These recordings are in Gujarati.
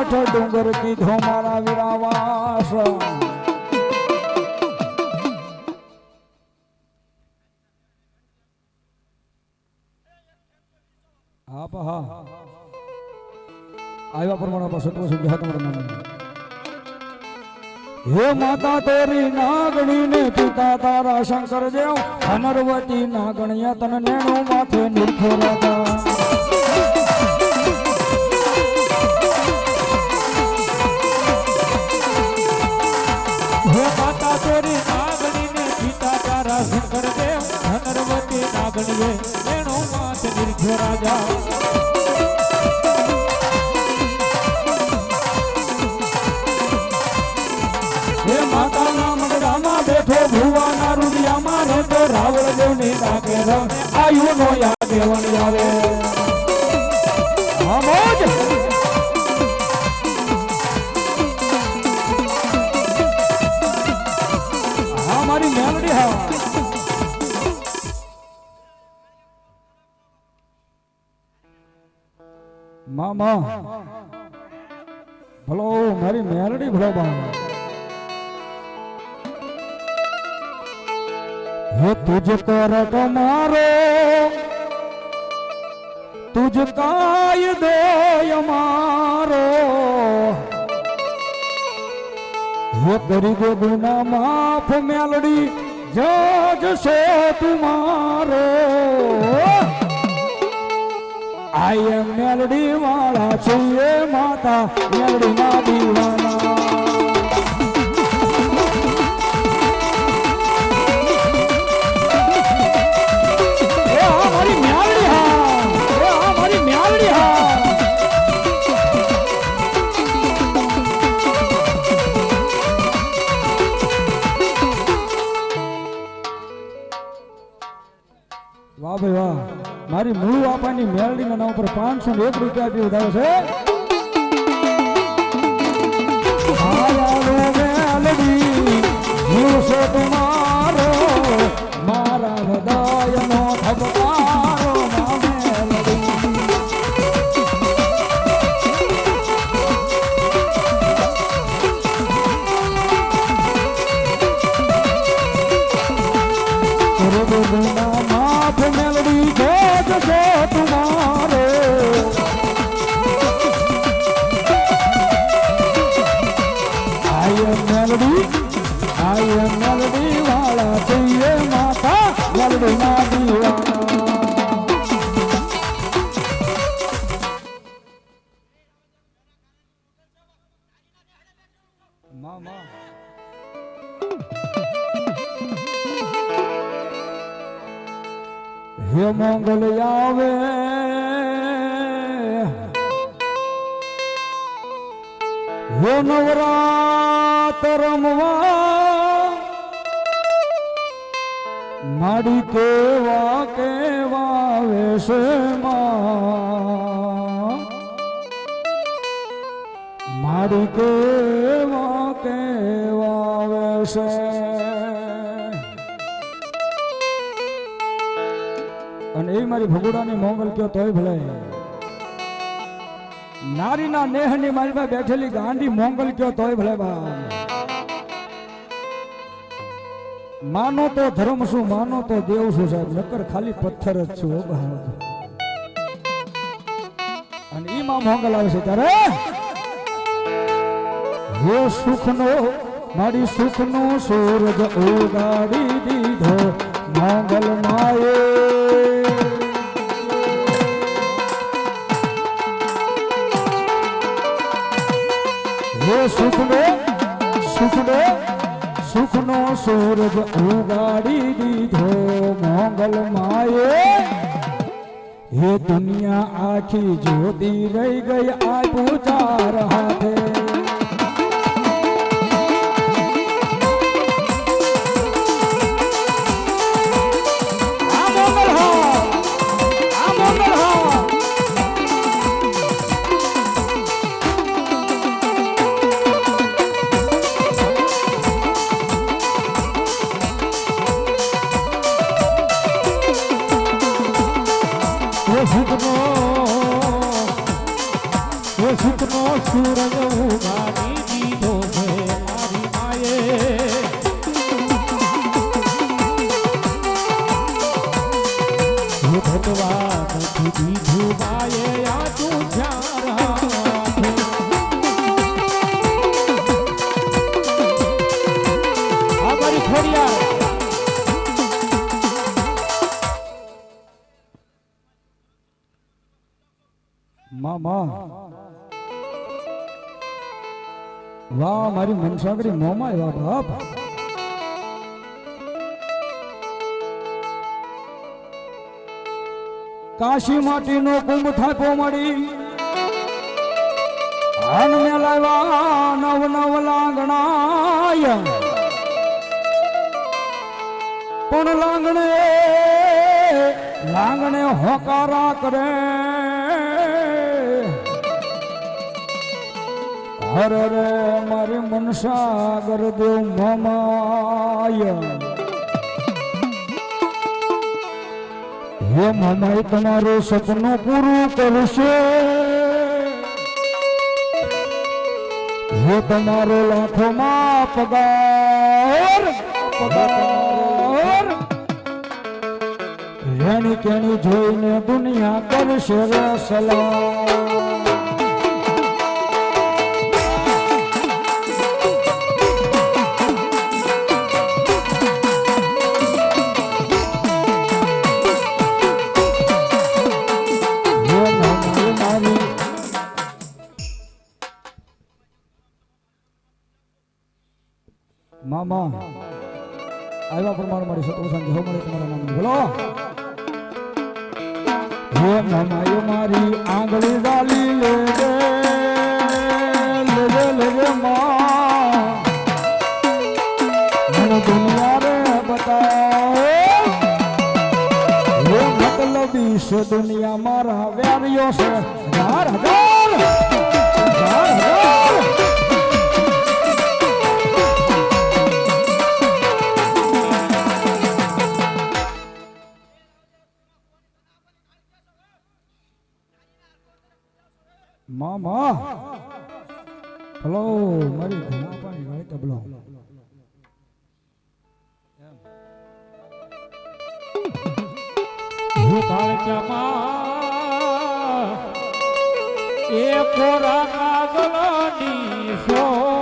સોગાઠ ડુંગર કીધો મારા વિરાવાસ. આપ, હા. આવ્યા પ્રમાણે આપણે સત્વ હતા તમારું નામ હે માતા તોરી નાગણી ને પિતા તારા શંકર જેવ અમરવતી નાગણિયા તન નેણું માથે નિર્ખો આયુ નો યાદ દેવણ આવે હા મારી મેલડી હા મામા. ભલો, મારી મેરડી ભલો બા હે તુજ કર મારો તુજ કાય દે અમારો. હે દે ગુના માફ મેલડી, જજ સો તુમારો આઈ એમ મેલડી વાળા છીએ માતા મેલડી ના દીવાના આપવાની મેલડીના નામ ઉપર પાંચસો ને એક રૂપિયા આપી વધારો છે. મારા રે નો હું મેલડી ના માડી કેવા કેવા વેશમાં માડી કેવા કેવા વેશે. અને એ મારી ભગુડાની મોંગલ કયો તોય ભલે નારીના નેહની મારી પાસે બેઠેલી ગાંડી મોંગલ કયો તોય ભલે બા માનો તો ધર્મ શું? માનો તો દેવ શું સાહેબ. નકર ખાલી પથ્થર જ છું અને ઈમાં મોંગલ આવે છે ત્યારે, હે સુખનો, મારી સુખનો સૂરજ ઉગાડી દીધો, મોંગલ માયે. સુખનો સુખનો સૂરજ ઉગાડી દીધો મોંગલ માએ હે દુનિયા આખી જોતી રહી ગઈ આ પૂજાર હાથે. મામા વાહ, મારી મનસાગરી મોમાં એવા બાપ. કાશી માટીનો કુંભ થાપો મળી હન મેલાવા નવ નવ લાંગણાય. પણ લાંગણે લાંગણે હોકારા કરે. હર રે મારી મનસાગર દેવ મમાય. હે મમાય તમારું સપનું પૂરું કરશે. હે તમારો લાખોમાં પગાર પગાર. રેણી કેણી જોઈને દુનિયા કરશે રે મામા. આવ્યા પ્રમાણ મારી સત્વ સંજય મળે તમારા નામ બોલો. હે મામાએ મારી આંગળી ડાલી લે લે લેજે માં. મને દુનિયા રે બતાવો. હે, મતલબી છે દુનિયા મારા વ્યારીઓ છે. હજાર હજાર હજાર હજાર. મામા. હલો મારી ઘણા પાણી ગાળી તબલો. એ કોરા સોપડી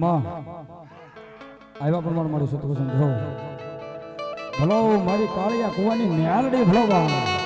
મામા આવ્યા પ્રમાણે મારી સત્વ સંજય ભલો મારી કાળિયા કુવાની ન્યાલડી ભલો બા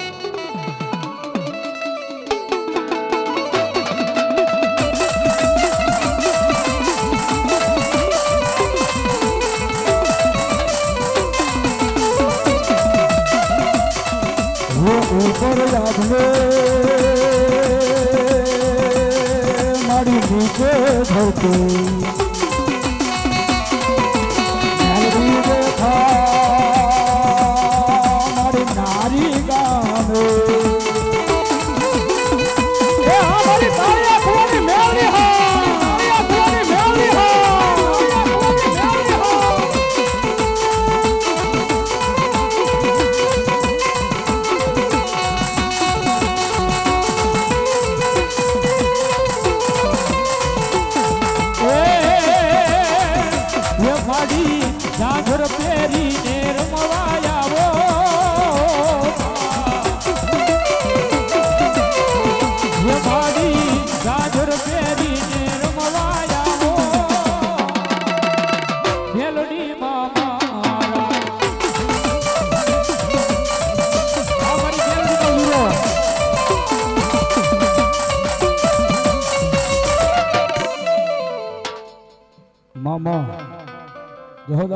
ঠিকানো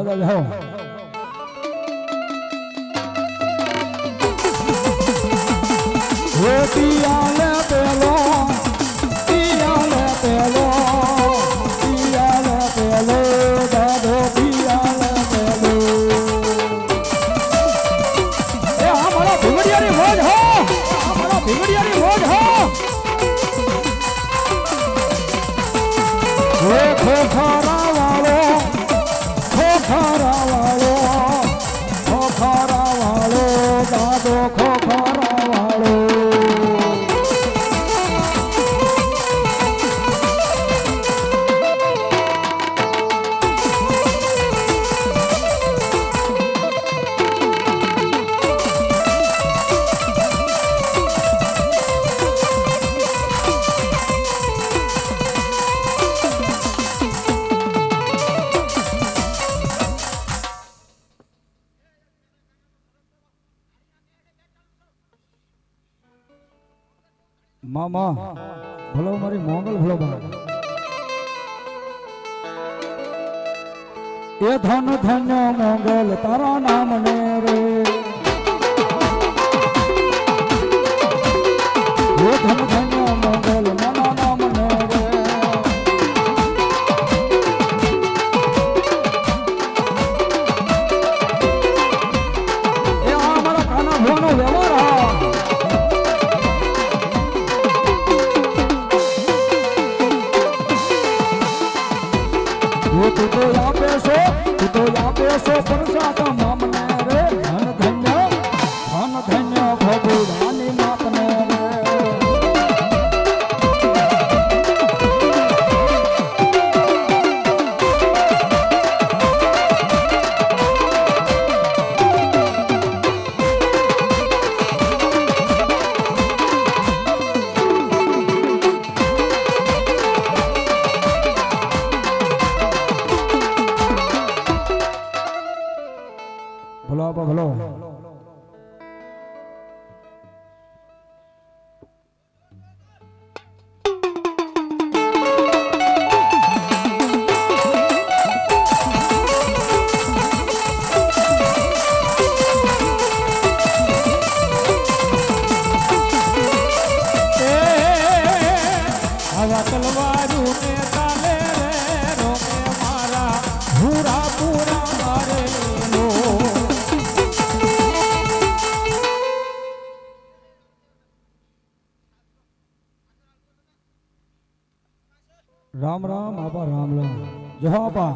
બધા જાઓ પિયા માં માં, ભલો મારી મોંગલ, ભલો બા એ ધન ધન્ય મોંગલ, તારા નામ ને રે. રામ રામ આપા રામ રામ. જો આપા